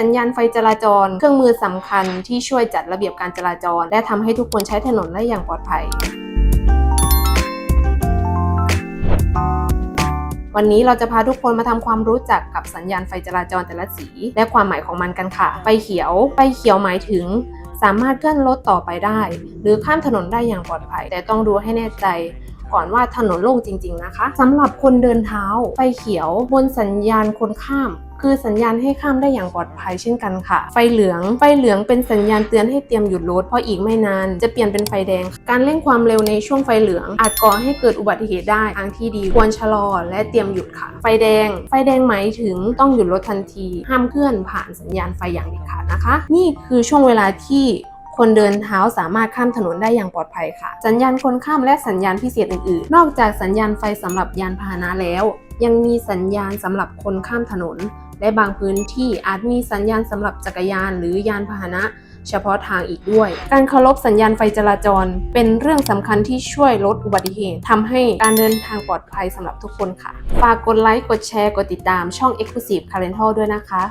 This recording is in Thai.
สัญญาณไฟจราจร เครื่องมือสำคัญที่ช่วยจัดระเบียบการจราจร และทำให้ทุกคนใช้ถนนได้อย่างปลอดภัย วันนี้เราจะพาทุกคนมาทำความรู้จักกับสัญญาณไฟจราจรแต่ละสี และความหมายของมันกันค่ะ ไฟเขียว ไฟเขียวหมายถึง สามารถเคลื่อนรถต่อไปได้ หรือข้ามถนนได้อย่างปลอดภัย แต่ต้องดูให้แน่ใจ ก่อนว่าถนนโล่งจริง ๆ นะคะสำหรับคนเดินเท้าไฟเขียวบนสัญญาณคนข้ามคือสัญญาณให้ข้ามได้อย่างปลอดภัยเช่นกันค่ะ ไฟเหลือง ไฟเหลืองเป็นสัญญาณเตือนให้เตรียมหยุดรถเพราะอีกไม่นาน จะเปลี่ยนเป็นไฟแดง การเร่งความเร็วในช่วงไฟเหลือง อาจก่อให้เกิดอุบัติเหตุได้ทางที่ดีควรชะลอและเตรียมหยุดค่ะ ไฟแดง ไฟแดงหมายถึงต้องหยุดรถทันที ห้ามเคลื่อนผ่านสัญญาณไฟอย่างเด็ดขาดนะคะ นี่คือช่วงเวลาที่ คนเดินเท้าสามารถข้ามถนนได้อย่างปลอดภัยค่ะ สัญญาณคนข้ามและสัญญาณพิเศษอื่นๆ นอกจากสัญญาณไฟสำหรับยานพาหนะแล้ว ยังมีสัญญาณสำหรับคนข้ามถนน และบางพื้นที่อาจมีสัญญาณสำหรับจักรยานหรือยานพาหนะเฉพาะทางอีกด้วย การเคารพสัญญาณไฟจราจร เป็นเรื่องสำคัญที่ช่วยลดอุบัติเหตุทำให้การเดินทางปลอดภัยสำหรับทุกคนค่ะ ฝากกดไลค์ กดแชร์ กดติดตามช่อง Exclusive c a r e n t a l ด้วยนะคะ